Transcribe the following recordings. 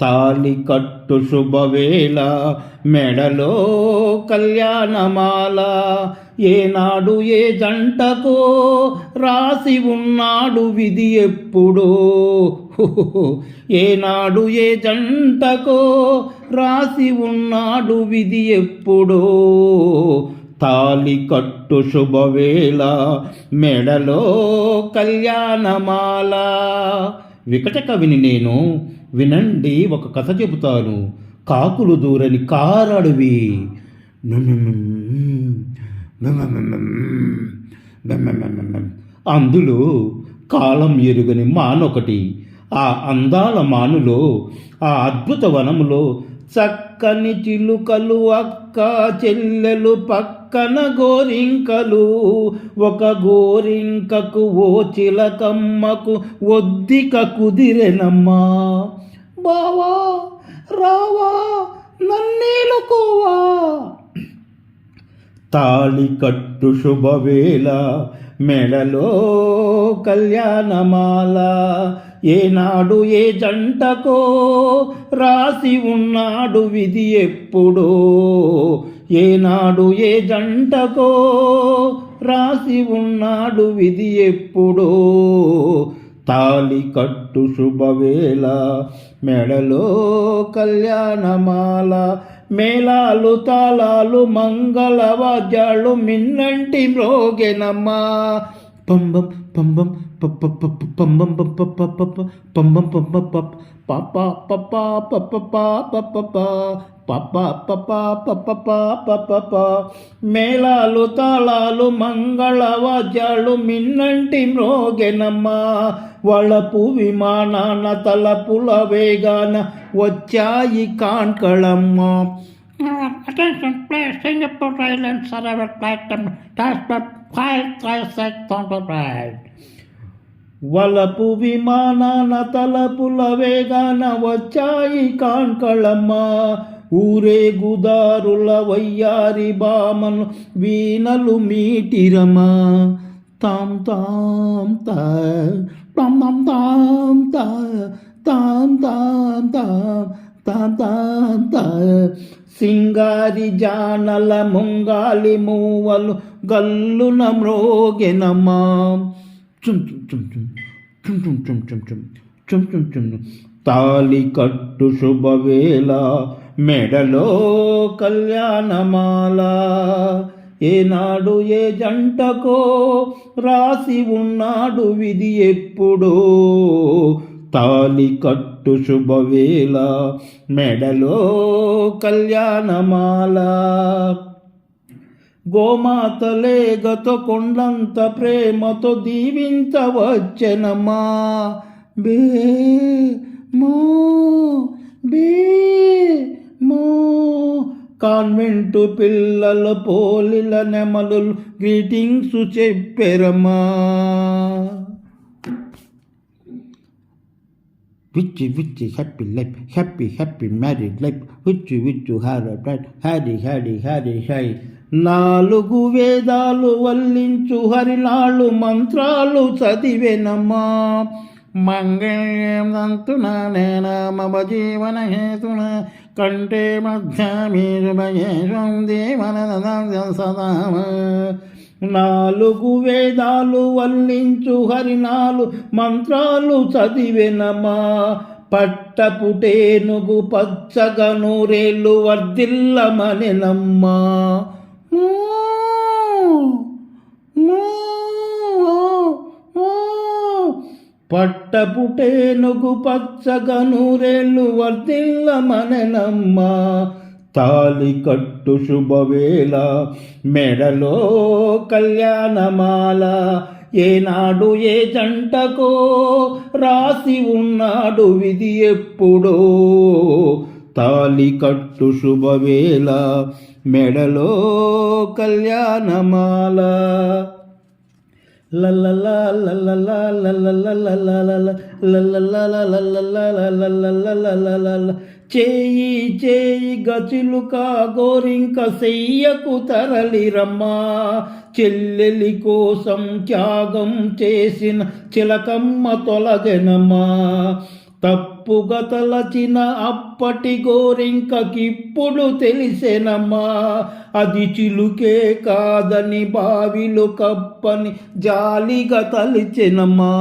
తాలి కట్టు శుభవేళ మెడలో కళ్యాణమాల. ఏనాడు ఏ జంటకో రాసి ఉన్నాడు విధి ఎప్పుడో. ఏనాడు ఏ జంటకో రాసి ఉన్నాడు విధి ఎప్పుడో. తాలి కట్టు శుభవేళ మెడలో కళ్యాణమాల. వికట కవిని నేను వినండి ఒక కథ చెబుతాను కాకులు దూరని కారడవి అందులో కాలం ఎరుగని మానొకటి ఆ అందాల మానులో ఆ అద్భుత వనములో చక్కని చిలుకలు అక్క చెల్లెలు పక్కన గోరింకలు ఒక గోరింకకు ఓ చిలకమ్మకు ఒద్దిక కుదిరెనమ్మా బావా రావా నన్నేలుకోవా తాళి కట్టు శుభవేళ మెడలో కళ్యాణమాల. ఏనాడు ఏ జంటకో రాసి ఉన్నాడు విధి ఎప్పుడో. ఏనాడు ఏ జంటకో రాసి ఉన్నాడు విధి ఎప్పుడో. తాలి కట్టు శుభవేళ మెడలో కళ్యాణమాల మేళాలు తాళాలు మంగళ వాద్యాలు మిన్నంటి మ్రోగెనమ్మా. పంబం. మేళాలు తాళాలు మంగళవాద్యాలు మిన్నంటి మ్రోగెనమ్మా వళపు విమానాన తలపుల వేగాన వచ్చాయి కాంకళమ్మ Attention, please. Singapore Islands Survey Platform Transport 536 on the right. వలపు విమానాన తలపుల వేగాన వచ్చాయి కాంకళమ్మ ఊరే గుదారుల వయ్యారి బామను వీణలు మీటిరమా తాం తాం తా తాం తాం తాం తా తాం తాం తాం తాం తాం తా సింగారి జానల ముంగాలి మూవలు గల్లున మ్రోగెనమా చుం చుం చుం చుం చుం చుం చుం చుం చుం చుం చుమ్ తాలి కట్టు శుభవేళ మెడలో కళ్యాణమాల ఏనాడు ఏ జంటకో రాసి ఉన్నాడు విధి ఎప్పుడో తాలి కట్టు శుభవేళ మెడలో కళ్యాణమాల. గోమాతలే గత కొండంత ప్రేమతో దీవించవచ్చెనమ్మా బే మో బే మో. కాన్వెంటు పిల్లల పోలిల నెమలు గ్రీటింగ్స్ చెప్పెరమ్మా. Witchy, witchy, happy life, happy, happy married life, witchy, witchy, hara, bright, hari, hari, hari, hari. నాలుగు వేదాలు వల్లించు హరిలాళ్ళు మంత్రాలు చదివెనమ్మా మంగళంతున నేన మమ జీవన హేతున కంటే మధ్యామీ శుభయేషం దేవన సదామ నాలుగు వేదాలు వల్లించు హరినాలు మంత్రాలు చదివెనమా. పట్టపుటేనుగు పచ్చగను రేళ్ళు వర్దిల్లమనెనమ్మా పట్టపుటేనుగు పచ్చగను రేళ్ళు వర్దిల్లమనెనమ్మా తాలి కట్టు శుభవేళ మెడలో కళ్యాణమాల ఏనాడు ఏ జంటకో రాసి ఉన్నాడు విధి ఎప్పుడో తాలి కట్టు శుభవేళ మెడలో కళ్యాణమాల లల్లలా చేయి చేయి గచులుక గోరింక సెయ్యకు తరలిరమ్మా. చెల్లెలి కోసం త్యాగం చేసిన చిలకమ్మ తొలగెనమ్మా. తప్పుగా తలచిన అప్పటి గోరింకకిప్పుడు తెలిసెనమ్మా. అది చిలుకే కాదని బావిలు కప్పని జాలిగా తలిచెనమ్మా.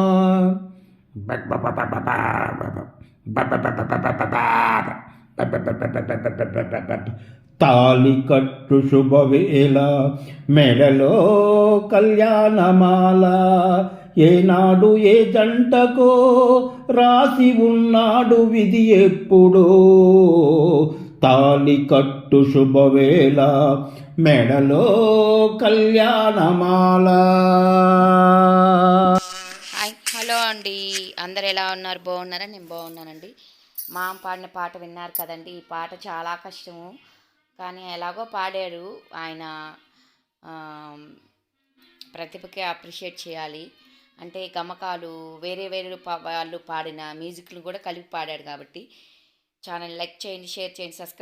తాలి కట్టు శుభవేళ మెడలో కళ్యాణమాల. ఏనాడు ఏ జంటకో రాసి ఉన్నాడు విధి ఎప్పుడో. తాలి కట్టు శుభవేళ మెడలో కళ్యాణమాల. అండి? అందరు ఎలా ఉన్నారు? బాగున్నారా? నేను బాగున్నానండి. మా పాడిన పాట విన్నారు కదండి. ఈ పాట చాలా కష్టము. కానీ ఎలాగో పాడాడు. ఆయన ప్రతిభకి అప్రిషియేట్ చేయాలి. అంటే గమకాలు వేరే వేరే పా- వాళ్ళు పాడిన మ్యూజిక్లు కూడా కలిపి పాడాడు కాబట్టి. ఛానల్ లైక్ చేయండి షేర్ చేయండి సబ్స్క్రైబ్